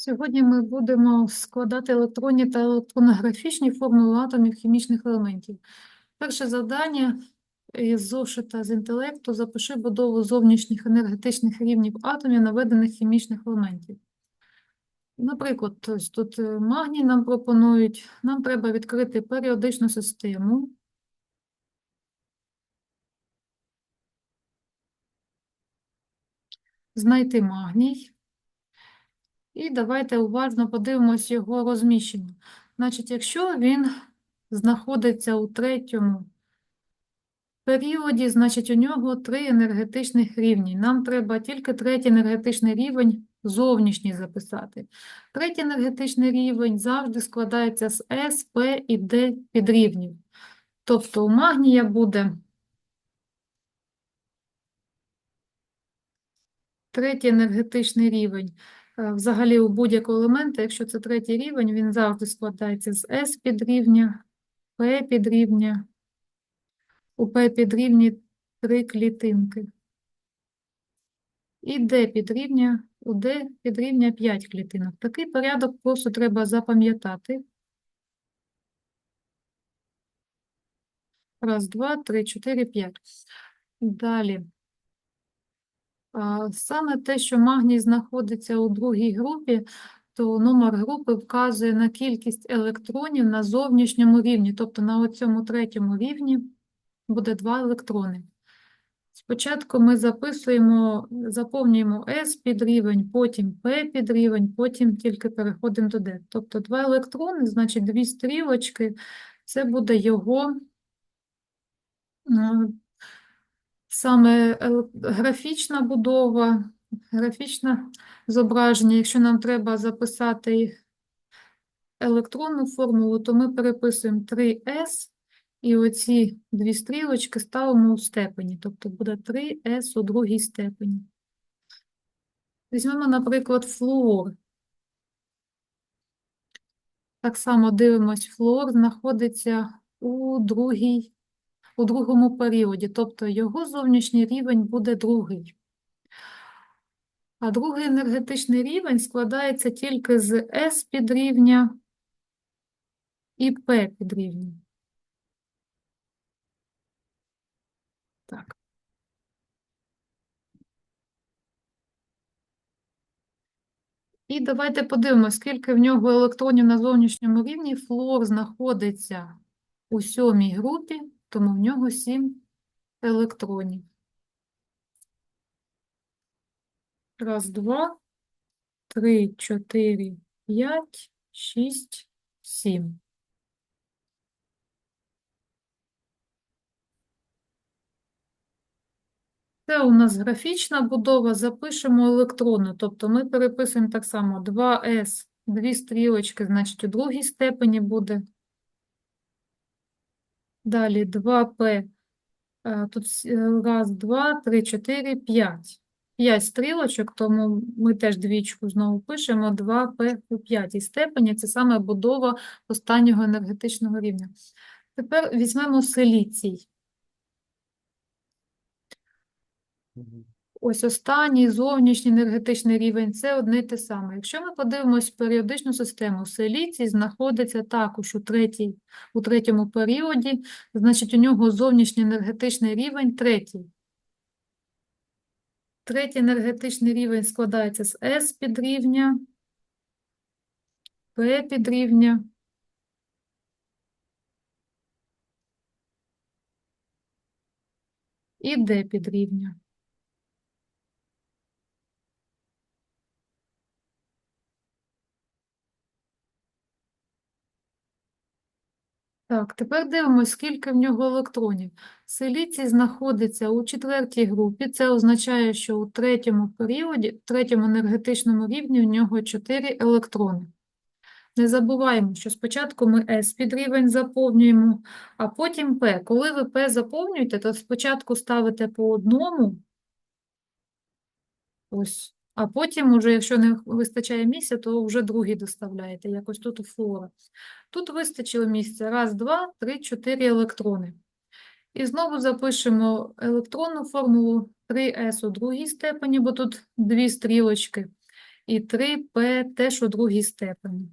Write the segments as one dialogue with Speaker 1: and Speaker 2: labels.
Speaker 1: Сьогодні ми будемо складати електронні та електронографічні формули атомів хімічних елементів. Перше завдання із зошита з інтелекту запиши будову зовнішніх енергетичних рівнів атомів наведених хімічних елементів. Наприклад, тут е, магній нам пропонують, нам треба відкрити періодичну систему. Знайти магній. І давайте уважно подивимось його розміщення. Значить, якщо він знаходиться у третьому періоді, значить у нього три енергетичних рівні. Нам треба тільки третій енергетичний рівень зовнішній записати. Третій енергетичний рівень завжди складається з С, П і Д підрівнів. Тобто у магнія буде третій енергетичний рівень. Е, Взагалі у будь-якого елемента, якщо це третій рівень, він завжди складається з S підрівня, P підрівня, у P підрівні три клітинки. І D підрівня, у D підрівня 5 клітинок. Такий порядок просто треба запам'ятати. Раз, два, три, чотири, п'ять. Далі. Саме те, що магній знаходиться у другій групі, то номер групи вказує на кількість електронів на зовнішньому рівні, тобто на оцьому третьому рівні буде два електрони. Спочатку ми записуємо, заповнюємо S під рівень, потім P під рівень, потім тільки переходимо до D. Тобто два електрони, значить дві стрілочки, це буде його е, саме графічна будова, графічне зображення. Якщо нам треба записати електронну формулу, то ми переписуємо 3S і оці дві стрілочки ставимо у степені, тобто буде 3S у другій степені. Візьмемо, наприклад, флуор. Так само дивимось, флуор знаходиться у другій у другому періоді, тобто його зовнішній рівень буде другий. А другий енергетичний рівень складається тільки з S підрівня і P підрівня. Так. І давайте подивимося, скільки в нього електронів на зовнішньому рівні. Флуор знаходиться у сьомій групі, тому в нього 7 електронів. Раз, два, три, чотири, п'ять, шість, сім. Це у нас графічна будова, запишемо електрони, тобто ми переписуємо так само 2С, дві стрілочки, значить у другій степені буде. Далі 2П, е, тут е, раз, два, три, чотири, п'ять. П'ять стрілочок, тому ми теж двічку знову пишемо 2П у п'ятій степені. Це саме будова останнього енергетичного рівня. Тепер візьмемо силіцій. Ось останній зовнішній енергетичний рівень це одне й те саме. Якщо ми подивимось періодичну систему, силіцій знаходиться також у, третій, у третьому періоді, значить у нього зовнішній енергетичний рівень третій. Третій енергетичний рівень складається з S підрівня, P підрівня і D підрівня. Так, тепер дивимося, скільки в нього електронів. Силіцій знаходиться у четвертій групі. Це означає, що у третьому періоді, в третьому енергетичному рівні у нього 4 електрони. Не забуваємо, що спочатку ми S під рівень заповнюємо, а потім P. Коли ви P заповнюєте, то спочатку ставите по одному, ось, а потім, уже, якщо не вистачає місця, то вже другий доставляєте, якось тут у флора. Тут вистачило місця. Раз, два, три, чотири електрони. І знову запишемо електронну формулу 3С у другій степені, бо тут дві стрілочки. і 3П теж у другій степені.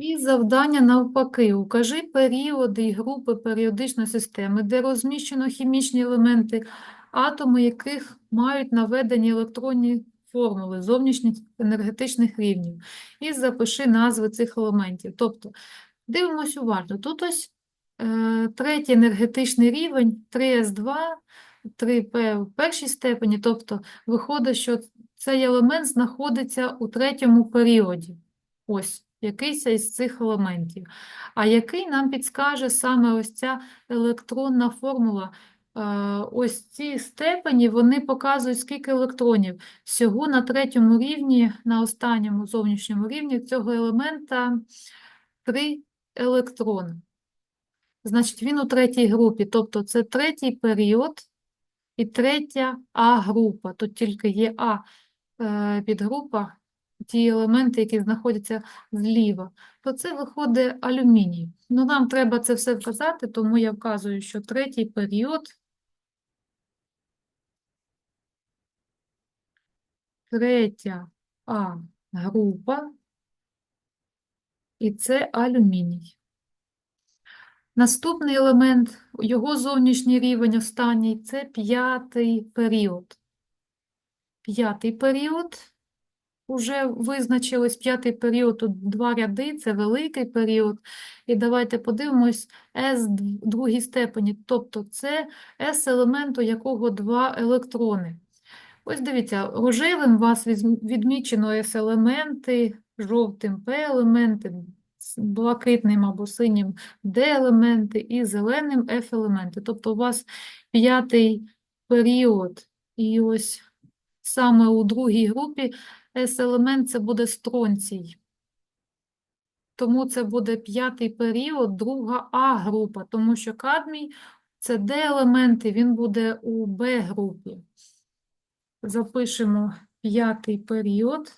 Speaker 1: І завдання навпаки. Укажи періоди і групи періодичної системи, де розміщено хімічні елементи, атоми яких мають наведені електронні формули зовнішніх енергетичних рівнів. І запиши назви цих елементів. Тобто, дивимось уважно. Тут ось е, третій енергетичний рівень 3С2, 3П в першій степені, тобто виходить, що цей елемент знаходиться у третьому періоді. Ось якийсь із цих елементів. А який нам підскаже саме ось ця електронна формула? Е, Ось ці степені вони показують, скільки електронів. Всього на третьому рівні, на останньому зовнішньому рівні цього елемента три електрони. Значить, він у третій групі, тобто це третій період і третя А-група. Тут тільки є А е, підгрупа, ті елементи, які знаходяться зліва, то це виходить алюміній. Ну, нам треба це все вказати, тому я вказую, що третій період, третя А-група, і це алюміній. Наступний елемент, його зовнішній рівень останній, це п'ятий період. П'ятий період, уже визначилось п'ятий період, тут два ряди, це великий період. І давайте подивимось в другій степені, тобто це S елемент, у якого два електрони. Ось дивіться, рожевим у вас відмічено S-елементи, жовтим P-елементи, блакитним або синім D-елементи і зеленим F-елементи. Тобто у вас п'ятий період, і ось саме у другій групі S-елемент це буде стронцій. Тому це буде п'ятий період, друга А-група, тому що кадмій це D-елементи, він буде у Б-групі. Запишемо п'ятий період.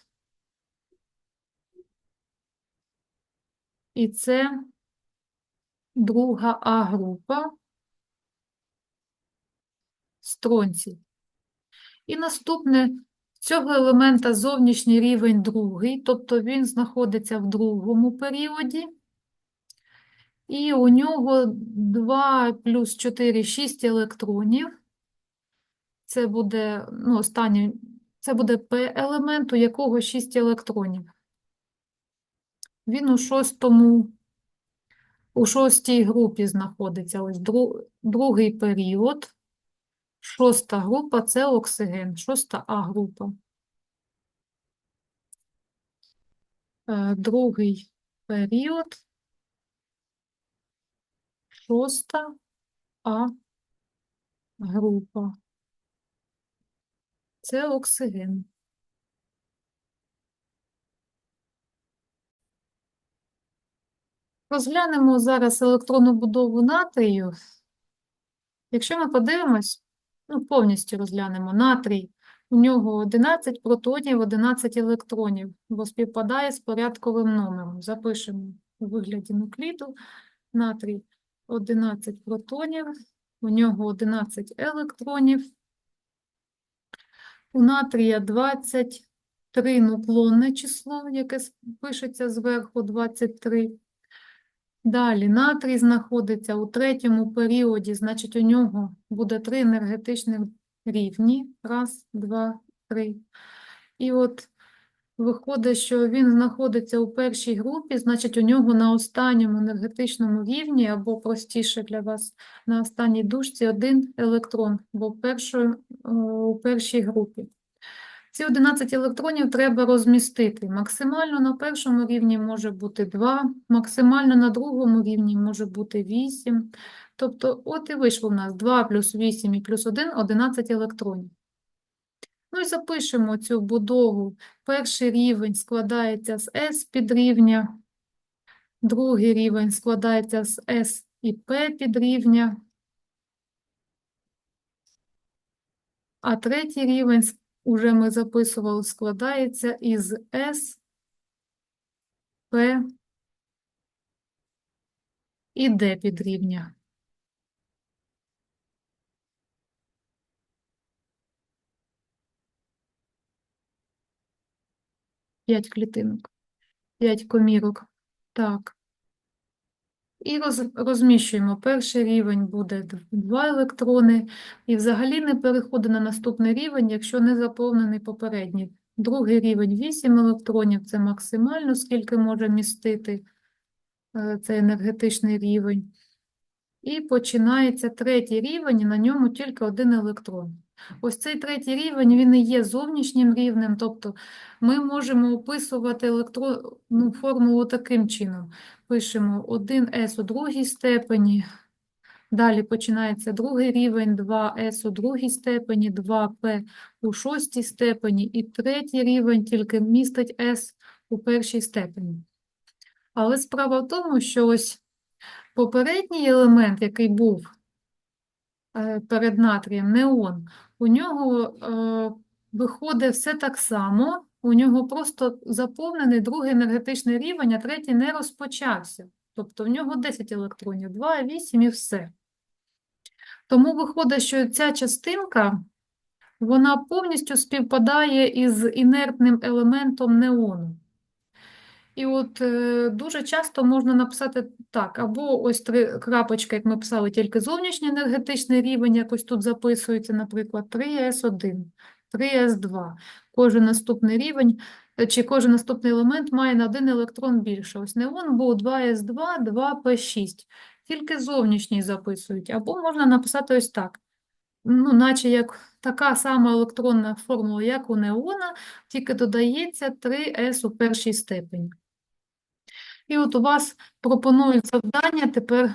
Speaker 1: І це друга А-група. Стронцій. І наступне, цього елемента зовнішній рівень другий, тобто він знаходиться в другому періоді. І у нього 2 плюс 4, 6 електронів. Це буде, ну, останній, це буде P-елемент, у якого 6 електронів. Він у шостому, у шостій групі знаходиться. Ось дру- другий період. Шоста група це оксиген, шоста А-група. Е, Другий період. Шоста А-група. Це оксиген. Розглянемо зараз електронну будову натрію. Якщо ми подивимось, ну, повністю розглянемо натрій, у нього 11 протонів, 11 електронів, бо співпадає з порядковим номером. Запишемо у вигляді нукліду. Натрій 11 протонів, у нього 11 електронів. У натрія 23 нуклонне число, яке пишеться зверху 23. Далі натрій знаходиться у третьому періоді, значить, у нього буде три енергетичних рівні. Раз, два, три. І от виходить, що він знаходиться у першій групі, значить, у нього на останньому енергетичному рівні, або простіше для вас, на останній дужці один електрон, бо в першої- е, у першій групі. Ці 11 електронів треба розмістити. Максимально на першому рівні може бути 2, максимально на другому рівні може бути 8. Тобто, от і вийшло в нас 2 плюс 8 і плюс 1 – 11 електронів. Ну і запишемо цю будову. Перший рівень складається з S підрівня, другий рівень складається з S і P підрівня, а третій рівень уже ми записували, складається із С, П і Д підрівня. П'ять клітинок, п'ять комірок. Так. І роз, розміщуємо. Перший рівень буде 2 електрони, і взагалі не переходить на наступний рівень, якщо не заповнений попередній. Другий рівень 8 електронів, це максимально, скільки може містити е, цей енергетичний рівень. І починається третій рівень, і на ньому тільки один електрон. Ось цей третій рівень, він і є зовнішнім рівнем, тобто ми можемо описувати електронну формулу таким чином. Пишемо 1С у другій степені, далі починається другий рівень, 2С у другій степені, 2П у шостій степені, і третій рівень тільки містить С у першій степені. Але справа в тому, що ось попередній елемент, який був перед натрієм, неон, у нього е, виходить все так само, у нього просто заповнений другий енергетичний рівень, а третій не розпочався. Тобто в нього 10 електронів, 2, 8 і все. Тому виходить, що ця частинка, вона повністю співпадає із інертним елементом неону. І от е, дуже часто можна написати так, або ось три крапочки, як ми писали, тільки зовнішній енергетичний рівень, якось тут записується, наприклад, 3С1, 3С2. Кожен наступний рівень, е, чи кожен наступний елемент має на один електрон більше. Ось неон був 2С2, 2П6. Тільки зовнішній записують. Або можна написати ось так. Ну, наче як така сама електронна формула, як у неона, тільки додається 3С у першій степені. І от у вас пропонують завдання тепер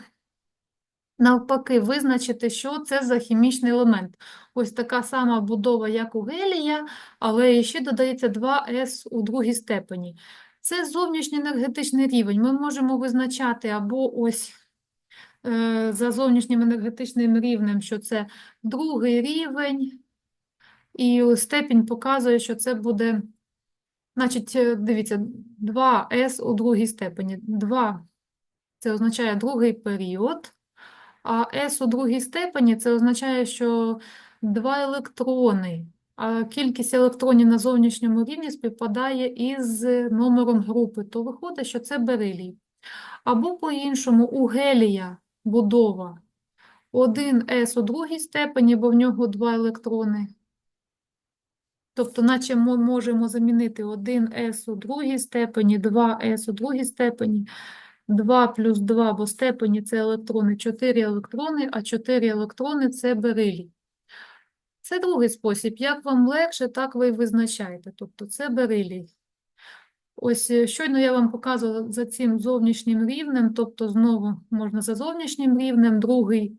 Speaker 1: навпаки визначити, що це за хімічний елемент. Ось така сама будова, як у гелія, але ще додається 2С у другій степені. Це зовнішній енергетичний рівень. Ми можемо визначати або ось е, за зовнішнім енергетичним рівнем, що це другий рівень, і степінь показує, що це буде Значить, е, дивіться, 2С у другій степені. 2 це означає другий період, а С у другій степені це означає, що два електрони, а кількість електронів на зовнішньому рівні співпадає із номером групи, то виходить, що це берилій. Або по-іншому у гелія будова 1С у другій степені, бо в нього два електрони. Тобто, наче ми можемо замінити 1С у другій степені, 2С у другій степені, 2 плюс 2, бо степені це електрони, 4 електрони, а 4 електрони це берилій. Це другий спосіб. Як вам легше, так ви і визначаєте. Тобто це берилій. Ось е, щойно я вам показувала за цим зовнішнім рівнем, тобто знову можна за зовнішнім рівнем, другий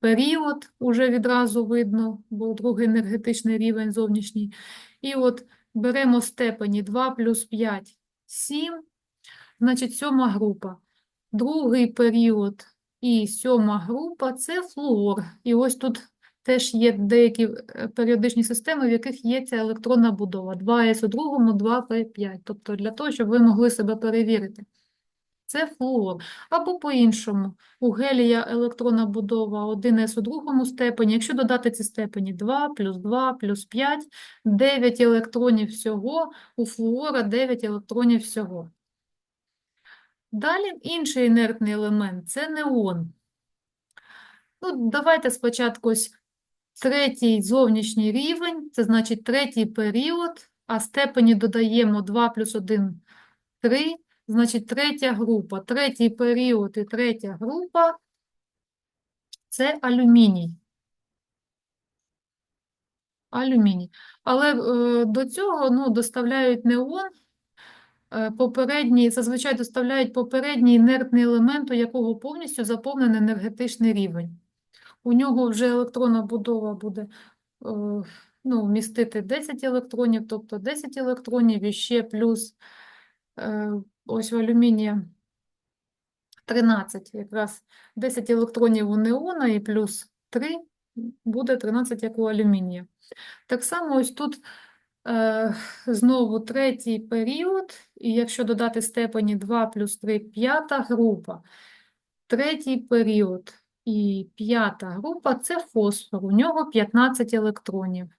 Speaker 1: період уже відразу видно, бо другий енергетичний рівень зовнішній. І от беремо степені 2 плюс 5 – 7, значить сьома група. Другий період і сьома група – це флуор. І ось тут теж є деякі е, періодичні системи, в яких є ця електронна будова. 2С у другому, 2П5. Тобто для того, щоб ви могли себе перевірити. Це флуор. Або по-іншому, у гелія електронна будова 1С у другому степені. Якщо додати ці степені 2 плюс 2 плюс 5, 9 електронів всього, у флуора 9 електронів всього. Далі інший інертний елемент – це неон. Ну, Давайте спочатку третій зовнішній рівень, це значить третій період, а степені додаємо 2 плюс 1 – 3. Значить, третя група, третій період і третя група це алюміній. Алюміній. Але е, до цього ну, доставляють неон, е, попередній, зазвичай доставляють попередній інертний елемент, у якого повністю заповнений енергетичний рівень. У нього вже електронна будова буде е, ну, містити 10 електронів, тобто 10 електронів і ще плюс. Е, ось в алюмінія 13, якраз 10 електронів у неона і плюс 3 буде 13, як у алюмінія. Так само ось тут е, знову третій період, і якщо додати степені 2 плюс 3, п'ята група. Третій період і п'ята група це фосфор, у нього 15 електронів.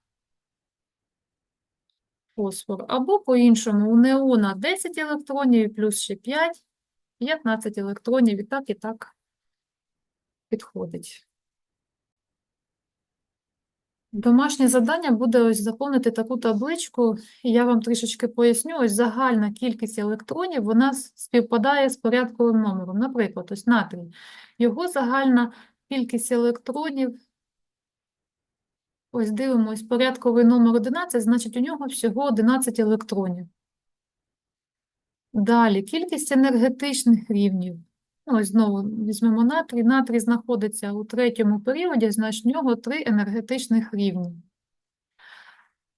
Speaker 1: Фосфор. Або по-іншому, у неона 10 електронів плюс ще 5, 15 електронів, і так, і так підходить. Домашнє завдання буде ось заповнити таку табличку, я вам трішечки поясню. Ось загальна кількість електронів, вона співпадає з порядковим номером. Наприклад, ось натрій. Його загальна кількість електронів, ось дивимось, порядковий номер 11, значить у нього всього 11 електронів. Далі, кількість енергетичних рівнів. Ось знову візьмемо натрій. Натрій знаходиться у третьому періоді, значить у нього три енергетичних рівні.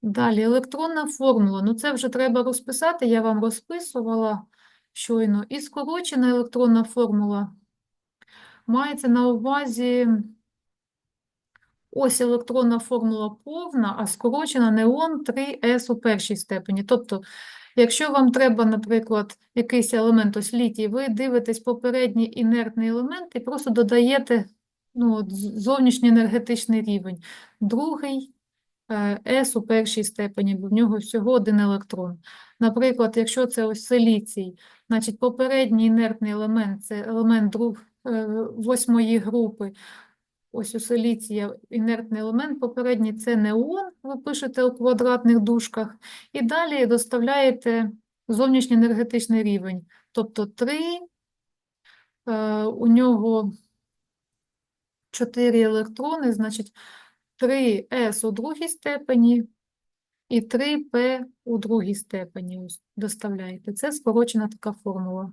Speaker 1: Далі, електронна формула. Ну, це вже треба розписати, я вам розписувала щойно. І скорочена електронна формула мається на увазі ось електронна формула повна, а скорочена неон 3s у першій степені. Тобто, якщо вам треба, наприклад, якийсь елемент, ось літій, ви дивитесь попередній інертний елемент і просто додаєте ну, зовнішній енергетичний рівень. Другий е, S у першій степені, бо в нього всього один електрон. Наприклад, якщо це ось силіцій, значить попередній інертний елемент це елемент друг, е, восьмої групи. Ось у силіція інертний елемент, попередній це неон, ви пишете у квадратних дужках, і далі доставляєте зовнішній енергетичний рівень. Тобто 3, е, у нього 4 електрони, значить 3s у другій степені і 3p у другій степені доставляєте. Це скорочена така формула.